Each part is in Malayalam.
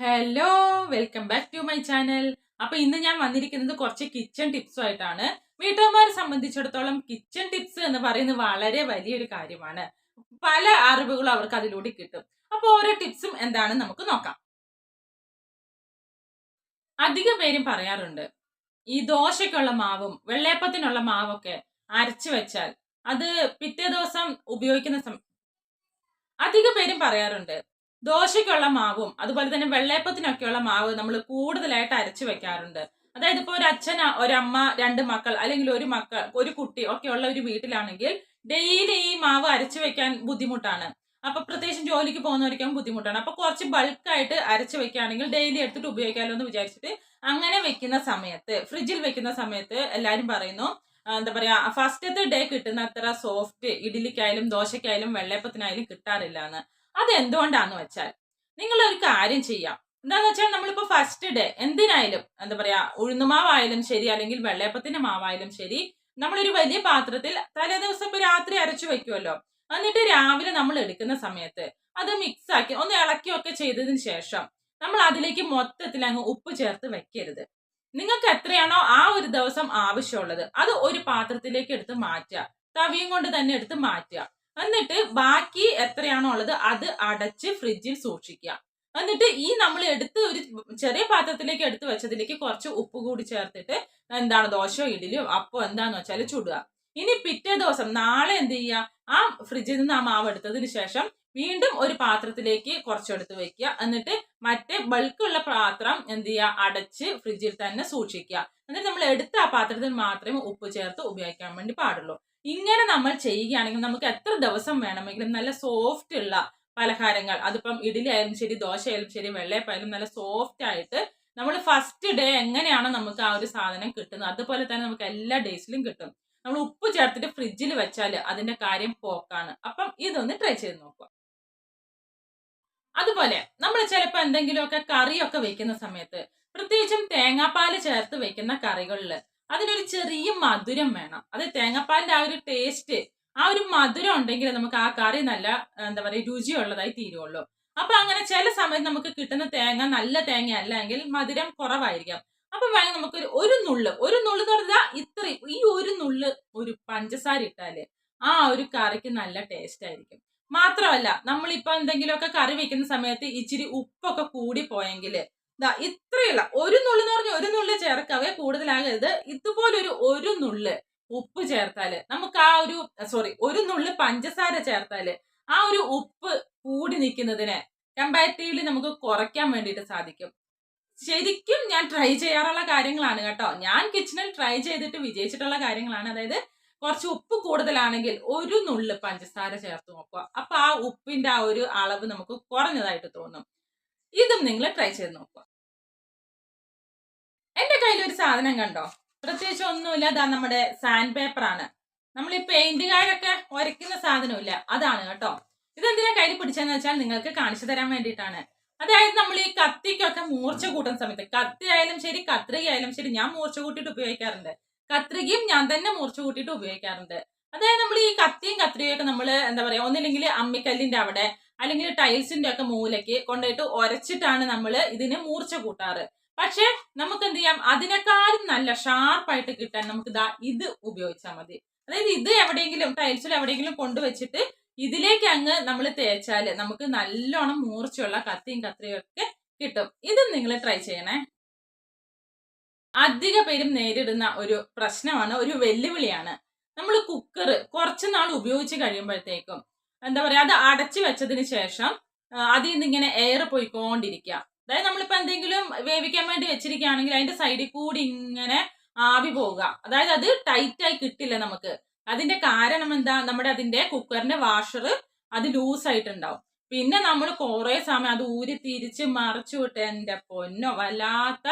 Hello welcome back to my channel അപ്പൊ ഇന്ന് ഞാൻ വന്നിരിക്കുന്നത് കുറച്ച് കിച്ചൺ ടിപ്സും ആയിട്ടാണ്. വീട്ടമ്മമാരെ സംബന്ധിച്ചിടത്തോളം കിച്ചൺ ടിപ്സ് എന്ന് പറയുന്നത് വളരെ വലിയൊരു കാര്യമാണ്. പല അറിവുകളും അവർക്ക് അതിലൂടെ കിട്ടും. അപ്പൊ ഓരോ ടിപ്സും എന്താണെന്ന് നമുക്ക് നോക്കാം. അധിക പേരും പറയാറുണ്ട് ഈ ദോശയ്ക്കുള്ള മാവും വെള്ളയപ്പത്തിനുള്ള മാവൊക്കെ അരച്ചു വെച്ചാൽ അത് പിറ്റേ ദിവസം ഉപയോഗിക്കുന്ന അധിക പേരും പറയാറുണ്ട് ദോശയ്ക്കുള്ള മാവും അതുപോലെ തന്നെ വെള്ളയപ്പത്തിനൊക്കെയുള്ള മാവ് നമ്മൾ കൂടുതലായിട്ട് അരച്ചു വെക്കാറുണ്ട്. അതായത് ഇപ്പോൾ ഒരു അച്ഛൻ ഒരമ്മ രണ്ട് മക്കൾ അല്ലെങ്കിൽ ഒരു മക്കൾ ഒരു കുട്ടി ഒക്കെ ഉള്ള ഒരു വീട്ടിലാണെങ്കിൽ ഡെയിലി ഈ മാവ് അരച്ചു വെക്കാൻ ബുദ്ധിമുട്ടാണ്. അപ്പൊ പ്രത്യേകിച്ചും ജോലിക്ക് പോകുന്നവർക്കും ബുദ്ധിമുട്ടാണ്. അപ്പൊ കുറച്ച് ബൾക്കായിട്ട് അരച്ചു വെക്കുകയാണെങ്കിൽ ഡെയിലി എടുത്തിട്ട് ഉപയോഗിക്കാമല്ലോ എന്ന് വിചാരിച്ചിട്ട് അങ്ങനെ വെക്കുന്ന സമയത്ത് ഫ്രിഡ്ജിൽ വെക്കുന്ന സമയത്ത് എല്ലാവരും പറയുന്നു എന്താ പറയാ ഫസ്റ്റത്തെ ഡേ കിട്ടുന്ന അത്ര സോഫ്റ്റ് ഇഡ്ഡലിക്കായാലും ദോശയ്ക്കായാലും വെള്ളയപ്പത്തിനായാലും കിട്ടാറില്ല എന്ന് അത് എന്തുകൊണ്ടാന്ന് വെച്ചാൽ നിങ്ങൾ ഒരു കാര്യം ചെയ്യാം. എന്താന്ന് വെച്ചാൽ നമ്മളിപ്പോ ഫസ്റ്റ് ഡേ എന്തിനായാലും എന്താ പറയാ ഉഴുന്നുമാവായാലും ശരി അല്ലെങ്കിൽ വെള്ളയപ്പത്തിന്റെ മാവായാലും ശരി നമ്മളൊരു വലിയ പാത്രത്തിൽ തലേ ദിവസം ഇപ്പൊ രാത്രി അരച്ചു വെക്കുമല്ലോ എന്നിട്ട് രാവിലെ നമ്മൾ എടുക്കുന്ന സമയത്ത് അത് മിക്സ് ആക്കി ഒന്ന് ഇളക്കിയൊക്കെ ചെയ്തതിന് ശേഷം നമ്മൾ അതിലേക്ക് മൊത്തത്തിൽ അങ്ങ് ഉപ്പ് ചേർത്ത് വെക്കരുത്. നിങ്ങൾക്ക് എത്രയാണോ ആ ഒരു ദിവസം ആവശ്യമുള്ളത് അത് ഒരു പാത്രത്തിലേക്ക് എടുത്ത് മാറ്റുക. തവിയും കൊണ്ട് തന്നെ എടുത്ത് മാറ്റുക. എന്നിട്ട് ബാക്കി എത്രയാണോ ഉള്ളത് അത് അടച്ച് ഫ്രിഡ്ജിൽ സൂക്ഷിക്കുക. എന്നിട്ട് ഈ നമ്മൾ എടുത്ത് ഒരു ചെറിയ പാത്രത്തിലേക്ക് എടുത്ത് വെച്ചതിലേക്ക് കുറച്ച് ഉപ്പ് കൂടി ചേർത്തിട്ട് എന്താണ് ദോശയോ ഇഡലിയോ അപ്പോൾ എന്താന്ന് വെച്ചാൽ ചുടുക. ഇനി പിറ്റേ ദിവസം നാളെ എന്ത് ചെയ്യുക? ആ ഫ്രിഡ്ജിൽ നിന്ന് ആ മാവ് എടുത്തതിന് ശേഷം വീണ്ടും ഒരു പാത്രത്തിലേക്ക് കുറച്ചെടുത്ത് വെക്കുക. എന്നിട്ട് മറ്റേ ബൾക്കുള്ള പാത്രം എന്ത് ചെയ്യുക? അടച്ച് ഫ്രിഡ്ജിൽ തന്നെ സൂക്ഷിക്കുക. എന്നിട്ട് നമ്മൾ എടുത്ത ആ പാത്രത്തിൽ മാത്രമേ ഉപ്പ് ചേർത്ത് ഉപയോഗിക്കാൻ വേണ്ടി പാടുള്ളൂ. ഇങ്ങനെ നമ്മൾ ചെയ്യുകയാണെങ്കിൽ നമുക്ക് എത്ര ദിവസം വേണമെങ്കിലും നല്ല സോഫ്റ്റ് ഉള്ള പലഹാരങ്ങൾ അതിപ്പം ഇഡലി ആയാലും ശരി ദോശ ആയാലും ശരി വെള്ളയപ്പായാലും നല്ല സോഫ്റ്റ് ആയിട്ട് നമ്മൾ ഫസ്റ്റ് ഡേ എങ്ങനെയാണോ നമുക്ക് ആ ഒരു സാധനം കിട്ടുന്നത്. അതുപോലെ തന്നെ നമുക്ക് എല്ലാ ഡേയ്സിലും കിട്ടും. നമ്മൾ ഉപ്പ് ചേർത്തിട്ട് ഫ്രിഡ്ജിൽ വെച്ചാൽ അതിന്റെ കാര്യം പോക്കാണ്. അപ്പം ഇതൊന്ന് ട്രൈ ചെയ്ത് നോക്കുക. അതുപോലെ നമ്മൾ ചിലപ്പോൾ എന്തെങ്കിലുമൊക്കെ കറിയൊക്കെ വെക്കുന്ന സമയത്ത് പ്രത്യേകിച്ചും തേങ്ങാപ്പാൽ ചേർത്ത് വെക്കുന്ന കറികളിൽ അതിനൊരു ചെറിയ മധുരം വേണം. അത് തേങ്ങാപ്പാലിന്റെ ആ ഒരു ടേസ്റ്റ് ആ ഒരു മധുരം ഉണ്ടെങ്കിൽ നമുക്ക് ആ കറി നല്ല എന്താ പറയുക രുചിയുള്ളതായി തീരുള്ളൂ. അപ്പൊ അങ്ങനെ ചില സമയത്ത് നമുക്ക് കിട്ടുന്ന തേങ്ങ നല്ല തേങ്ങ അല്ലെങ്കിൽ മധുരം കുറവായിരിക്കാം. അപ്പൊ വേണമെങ്കിൽ നമുക്ക് ഒരു നുള്ള് ഒരു നുള്ള് എന്ന് പറഞ്ഞാൽ ഇത്ര ഈ ഒരു നുള്ള് ഒരു പഞ്ചസാര ഇട്ടാൽ ആ ഒരു കറിക്ക് നല്ല ടേസ്റ്റ് ആയിരിക്കും. മാത്രമല്ല നമ്മളിപ്പോ എന്തെങ്കിലുമൊക്കെ കറി വെക്കുന്ന സമയത്ത് ഇച്ചിരി ഉപ്പൊക്കെ കൂടി പോയെങ്കിൽ ദാ ഇത്രയുള്ള ഒരു നുള്ളു എന്ന് പറഞ്ഞാൽ ഒരു നുള്ള് ചേർക്കവേ കൂടുതലാകരുത്. ഇതുപോലൊരു ഒരു നുള്ള് ഉപ്പ് ചേർത്താൽ നമുക്ക് ആ ഒരു സോറി ഒരു നുള്ളു പഞ്ചസാര ചേർത്താൽ ആ ഒരു ഉപ്പ് കൂടി നിൽക്കുന്നതിനെ കമ്പാരിറ്റീവ്ലി നമുക്ക് കുറയ്ക്കാൻ വേണ്ടിയിട്ട് സാധിക്കും. ശരിക്കും ഞാൻ ട്രൈ ചെയ്യാറുള്ള കാര്യങ്ങളാണ് കേട്ടോ. ഞാൻ കിച്ചണിൽ ട്രൈ ചെയ്തിട്ട് വിജയിച്ചിട്ടുള്ള കാര്യങ്ങളാണ്. അതായത് കുറച്ച് ഉപ്പ് കൂടുതലാണെങ്കിൽ ഒരു നുള്ളു പഞ്ചസാര ചേർത്ത് നോക്കുക. അപ്പൊ ആ ഉപ്പിന്റെ ആ ഒരു അളവ് നമുക്ക് കുറഞ്ഞതായിട്ട് തോന്നും. ഇതും നിങ്ങൾ ട്രൈ ചെയ്ത് നോക്കുക. എന്റെ കയ്യിൽ ഒരു സാധനം കണ്ടോ? പ്രത്യേകിച്ച് ഒന്നുമില്ല. അതാ നമ്മുടെ സാൻഡ് പേപ്പർ ആണ്. നമ്മൾ ഈ പെയിന്റുകാരൊക്കെ ഉരയ്ക്കുന്ന സാധനമില്ല. അതാണ് കേട്ടോ. ഇതെന്തിനാ കയ്യിൽ പിടിച്ചതെന്ന് വെച്ചാൽ നിങ്ങൾക്ക് കാണിച്ചു തരാൻ വേണ്ടിയിട്ടാണ്. അതായത് നമ്മൾ ഈ കത്തിക്കൊക്കെ മൂർച്ച കൂട്ടുന്ന സമയത്ത് കത്തി ആയാലും ശരി കത്രിക ആയാലും ശരി ഞാൻ മൂർച്ച കൂട്ടിയിട്ട് ഉപയോഗിക്കാറുണ്ട്. കത്രികയും ഞാൻ തന്നെ മൂർച്ച കൂട്ടിയിട്ട് ഉപയോഗിക്കാറുണ്ട്. അതായത് നമ്മൾ ഈ കത്തിയും കത്രികയൊക്കെ നമ്മൾ എന്താ പറയാ ഒന്നില്ലെങ്കിൽ അമ്മിക്കല്ലിന്റെ അവിടെ അല്ലെങ്കിൽ ടൈൽസിന്റെ ഒക്കെ മൂലയ്ക്ക് കൊണ്ടുപോയിട്ട് ഒരച്ചിട്ടാണ് നമ്മൾ ഇതിന് മൂർച്ച കൂട്ടാറ്. പക്ഷെ നമുക്ക് എന്ത് ചെയ്യാം? അതിനേക്കാളും നല്ല ഷാർപ്പായിട്ട് കിട്ടാൻ നമുക്ക് ദാ ഇത് ഉപയോഗിച്ചാൽ മതി. അതായത് ഇത് എവിടെയെങ്കിലും ടൈൽസിൽ എവിടെയെങ്കിലും കൊണ്ടുവച്ചിട്ട് ഇതിലേക്ക് അങ്ങ് നമ്മൾ തേച്ചാൽ നമുക്ക് നല്ലോണം മൂർച്ചയുള്ള കത്തിയും ഒക്കെ കിട്ടും. ഇതും നിങ്ങൾ ട്രൈ ചെയ്യണേ. അധിക പേരും നേരിടുന്ന ഒരു പ്രശ്നമാണ് ഒരു വെല്ലുവിളിയാണ്. നമ്മൾ കുക്കർ കുറച്ച് നാൾ ഉപയോഗിച്ച് കഴിയുമ്പോഴത്തേക്കും എന്താ പറയാ അത് അടച്ചു വെച്ചതിന് ശേഷം അതിൽ നിന്ന് ഇങ്ങനെ എയർ പോയിക്കൊണ്ടിരിക്കുക അതായത് നമ്മളിപ്പോ എന്തെങ്കിലും വേവിക്കാൻ വേണ്ടി വെച്ചിരിക്കുകയാണെങ്കിൽ അതിന്റെ സൈഡിൽ കൂടി ഇങ്ങനെ ആവി പോവുക. അതായത് അത് ടൈറ്റായി കിട്ടില്ല നമുക്ക്. അതിന്റെ കാരണം എന്താ? നമ്മുടെ അതിന്റെ കുക്കറിന്റെ വാഷർ അത് ലൂസ് ആയിട്ടുണ്ടാവും. പിന്നെ നമ്മൾ കുറേ സമയം അത് ഊരി തിരിച്ച് മറിച്ചു വിട്ട് എന്റെ പൊന്നോ വല്ലാത്ത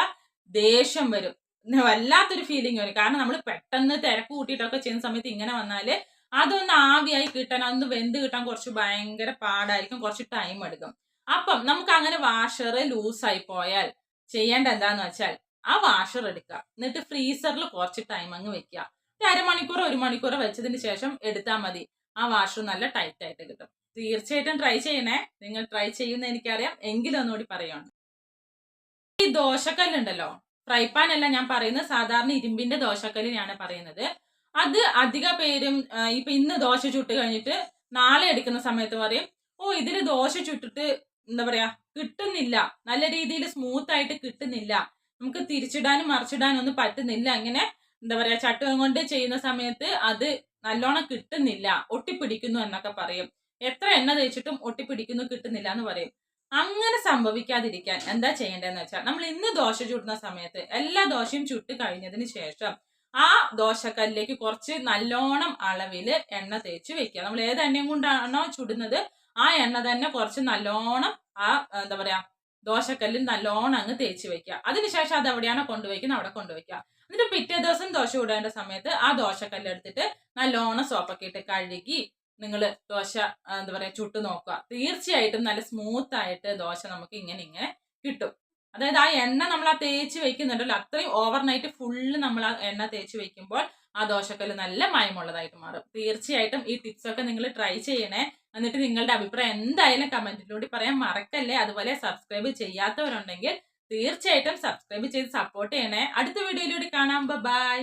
ദേഷ്യം വരും. വല്ലാത്തൊരു ഫീലിംഗ് വരും. കാരണം നമ്മൾ പെട്ടെന്ന് തിരക്ക് കൂട്ടിയിട്ടൊക്കെ ചെയ്യുന്ന സമയത്ത് ഇങ്ങനെ വന്നാൽ അതൊന്ന് ആവിയായി കിട്ടാൻ അതൊന്ന് വെന്ത് കിട്ടാൻ കുറച്ച് ഭയങ്കര പാടായിരിക്കും കുറച്ച് ടൈം എടുക്കും. അപ്പം നമുക്ക് അങ്ങനെ വാഷർ ലൂസായി പോയാൽ ചെയ്യേണ്ട എന്താന്ന് വെച്ചാൽ ആ വാഷർ എടുക്കുക. എന്നിട്ട് ഫ്രീസറിൽ കുറച്ച് ടൈം അങ്ങ് വെക്കുക. ഒരു അരമണിക്കൂർ ഒരു മണിക്കൂർ വെച്ചതിന് ശേഷം എടുത്താൽ മതി. ആ വാഷർ നല്ല ടൈറ്റ് ആയിട്ട് കിട്ടും. തീർച്ചയായിട്ടും ട്രൈ ചെയ്യണേ. നിങ്ങൾ ട്രൈ ചെയ്യുന്ന എനിക്കറിയാം. എങ്കിലും ഒന്നുകൂടി പറയുകയാണ് ഈ ദോശക്കല്ലുണ്ടല്ലോ. ഫ്രൈ പാൻ അല്ല ഞാൻ പറയുന്നത്. സാധാരണ ഇരുമ്പിന്റെ ദോശക്കല്ലിനെയാണ് പറയുന്നത്. അത് അധിക പേരും ഇപ്പൊ ഇന്ന് ദോശ ചുട്ട് കഴിഞ്ഞിട്ട് നാളെ എടുക്കുന്ന സമയത്ത് പറയും ഓ ഇതിന് ദോശ ചുട്ടിട്ട് എന്താ പറയാ കിട്ടുന്നില്ല. നല്ല രീതിയിൽ സ്മൂത്ത് ആയിട്ട് കിട്ടുന്നില്ല. നമുക്ക് തിരിച്ചിടാനും മറിച്ചിടാനും ഒന്നും പറ്റുന്നില്ല. അങ്ങനെ എന്താ പറയാ ചട്ടുകം കൊണ്ട് ചെയ്യുന്ന സമയത്ത് അത് നല്ലോണം കിട്ടുന്നില്ല. ഒട്ടിപ്പിടിക്കുന്നു എന്നൊക്കെ പറയും. എത്ര എണ്ണ തേച്ചിട്ടും ഒട്ടിപ്പിടിക്കുന്നു കിട്ടുന്നില്ല എന്ന് പറയും. അങ്ങനെ സംഭവിക്കാതിരിക്കാൻ എന്താ ചെയ്യേണ്ടതെന്ന് വെച്ചാൽ നമ്മൾ ഇന്ന് ദോശ ചുടുന്ന സമയത്ത് എല്ലാ ദോശയും ചുട്ട് കഴിഞ്ഞതിന് ശേഷം ആ ദോശക്കല്ലിലേക്ക് കുറച്ച് നല്ലോണം അളവിൽ എണ്ണ തേച്ച് വെക്കുക. നമ്മൾ ഏത് എണ്ണയും കൊണ്ടാണോ ചുടുന്നത് ആ എണ്ണ തന്നെ കുറച്ച് നല്ലോണം ആ എന്താ പറയാ ദോശക്കല്ലിൽ നല്ലോണം അങ്ങ് തേച്ച് വെക്കുക. അതിനുശേഷം അത് എവിടെയാണോ കൊണ്ടുവയ്ക്കുന്നത് അവിടെ കൊണ്ടുവയ്ക്കുക എന്നിട്ട് പിറ്റേ ദിവസം ദോശ ഇടേണ്ട സമയത്ത് ആ ദോശക്കല്ല് എടുത്തിട്ട് നല്ലോണം സോപ്പൊക്കെ ഇട്ട് കഴുകി നിങ്ങൾ ദോശ എന്താ പറയാ ചുട്ടു നോക്കുക. തീർച്ചയായിട്ടും നല്ല സ്മൂത്ത് ആയിട്ട് ദോശ നമുക്ക് ഇങ്ങനെ ഇങ്ങനെ കിട്ടും. അതായത് ആ എണ്ണ നമ്മൾ ആ തേച്ച് വെക്കുന്നുണ്ടല്ലോ അത്രയും ഓവർനൈറ്റ് ഫുള്ള് നമ്മൾ ആ എണ്ണ തേച്ച് വെക്കുമ്പോൾ ആ ദോശക്കല്ല് നല്ല മയമുള്ളതായിട്ട് മാറും. തീർച്ചയായിട്ടും ഈ ടിപ്സ് ഒക്കെ നിങ്ങൾ ട്രൈ ചെയ്യണേ. എന്നിട്ട് നിങ്ങളുടെ അഭിപ്രായം എന്തായാലും കമന്റിലൂടെ പറയാൻ മറക്കല്ലേ. അതുപോലെ സബ്സ്ക്രൈബ് ചെയ്യാത്തവരുണ്ടെങ്കിൽ തീർച്ചയായിട്ടും സബ്സ്ക്രൈബ് ചെയ്ത് സപ്പോർട്ട് ചെയ്യണേ. അടുത്ത വീഡിയോയിലൂടെ കാണാം. ബൈ